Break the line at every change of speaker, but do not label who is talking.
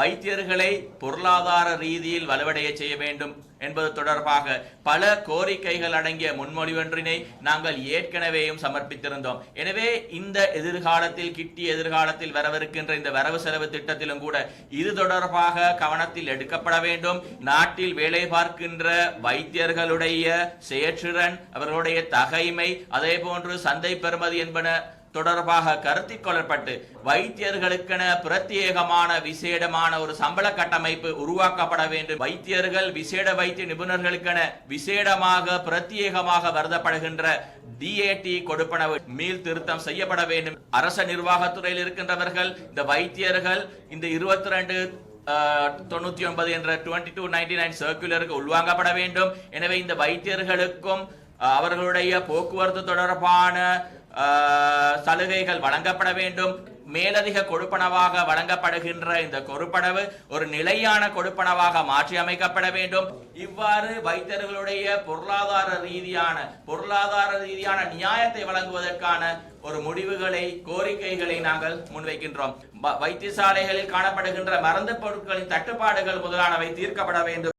வைத்தியர்களை பொருளாதார ரீதியில் வலுவடைய செய்ய வேண்டும் என்பது தொடர்பாக பல கோரிக்கைகள் அடங்கிய முன்மொழிவொன்றினை நாங்கள் ஏற்கனவேயும் சமர்ப்பித்திருந்தோம். எனவே இந்த எதிர்காலத்தில் கிட்டி எதிர்காலத்தில் வரவிருக்கின்ற இந்த வரவு செலவு திட்டத்திலும் கூட இது தொடர்பாக கவனத்தில் எடுக்கப்பட வேண்டும். நாட்டில் வேலை பார்க்கின்ற வைத்தியர்களுடைய செயற்றிறன் அவர்களுடைய தகைமை அதே போன்று சந்தை பெறுமதி என்பன தொடர்பாக கருத்தில் கொள்ளப்பட்டு வைத்தியர்களுக்கென பிரத்யேகமான விசேடமான ஒரு சம்பள கட்டமைப்பு உருவாக்கப்பட வேண்டும். வைத்தியர்கள் விசேட வைத்திய நிபுணர்களுக்கென விசேடமாக பிரத்யேகமாக வருதப்படுகின்ற டிஏடி கொடுப்பனவு மீள் திருத்தம் செய்யப்பட வேண்டும். அரச நிர்வாகத்துறையில் இருக்கின்றவர்கள் இந்த வைத்தியர்கள் இந்த இருபத்தி ரெண்டு தொண்ணூத்தி ஒன்பது என்ற டுவெண்ட்டி டூ நைன்டி நைன் சர்க்குலருக்கு உள்வாங்கப்பட வேண்டும். எனவே இந்த வைத்தியர்களுக்கும் அவர்களுடைய போக்குவரத்து தொடர்பான சலுகைகள் வழங்கப்பட வேண்டும். மேலதிக கொடுப்பனவாக வழங்கப்படுகின்ற இந்த கொடுப்பனவு ஒரு நிலையான கொடுப்பனவாக மாற்றி அமைக்கப்பட வேண்டும். இவ்வாறு வைத்தியர்களுடைய பொருளாதார ரீதியான பொருளாதார ரீதியான நியாயத்தை வழங்குவதற்கான ஒரு முடிவுகளை கோரிக்கைகளை நாங்கள் முன்வைக்கின்றோம். வைத்தியசாலைகளில் காணப்படுகின்ற மருந்து பொருட்களின் தட்டுப்பாடுகள் முதலானவை தீர்க்கப்பட வேண்டும்.